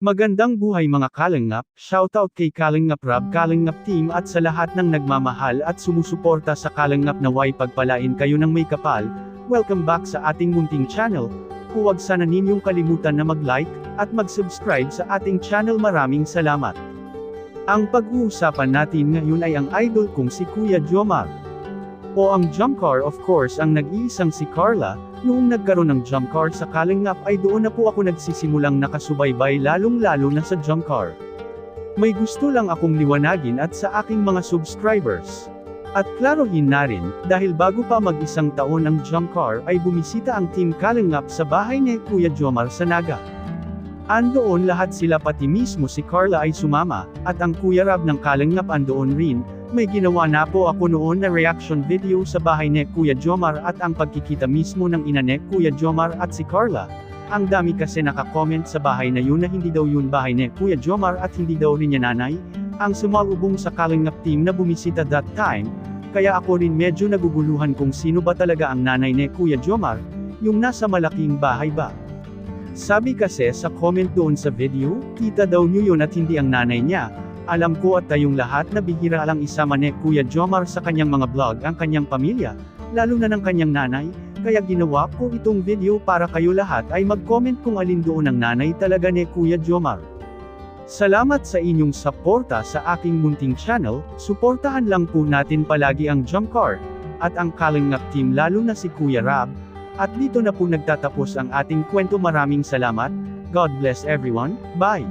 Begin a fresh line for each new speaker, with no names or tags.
Magandang buhay mga kalingap, shoutout kay Kalingap Rab Kalingap Team at sa lahat ng nagmamahal at sumusuporta sa Kalingap na way pagpalain kayo ng may kapal, welcome back sa ating munting channel, huwag sana ninyong kalimutan na mag-like, at mag-subscribe sa ating channel maraming salamat. Ang pag-uusapan natin ngayon ay ang idol kong si Kuya Jomar. O ang jump car of course ang nag-iisang si Carla, noong nagkaroon ng jump car sa Kalingap ay doon na po ako nagsisimulang nakasubaybay lalong-lalo na sa jump car. May gusto lang akong liwanagin at sa aking mga subscribers. At klarohin na rin, dahil bago pa mag-isang taon ang jump car ay bumisita ang Team Kalingap sa bahay ni Kuya Jomar sa Naga. Andoon lahat sila pati mismo si Carla ay sumama, at ang Kuya Rab ng Kalingap andoon rin, may ginawa na po ako noon na reaction video sa bahay ni Kuya Jomar at ang pagkikita mismo ng ina ni Kuya Jomar at si Carla. Ang dami kasi nakakomment sa bahay na yun na hindi daw yun bahay ni Kuya Jomar at hindi daw rin niya nanay, ang sumalubong sa Kalingap team na bumisita that time, kaya ako rin medyo naguguluhan kung sino ba talaga ang nanay ni Kuya Jomar, yung nasa malaking bahay ba. Sabi kasi sa comment doon sa video, kita daw niyo yun at hindi ang nanay niya, alam ko at tayong lahat na bihira lang isama ni Kuya Jomar sa kanyang mga vlog ang kanyang pamilya, lalo na ng kanyang nanay, kaya ginawa ko itong video para kayo lahat ay mag-comment kung alin doon ang nanay talaga ni Kuya Jomar. Salamat sa inyong suporta sa aking munting channel, suportahan lang po natin palagi ang Jump at ang Kalingap team lalo na si Kuya Rab, at dito na po nagtatapos ang ating kwento. Maraming salamat, God bless everyone, bye!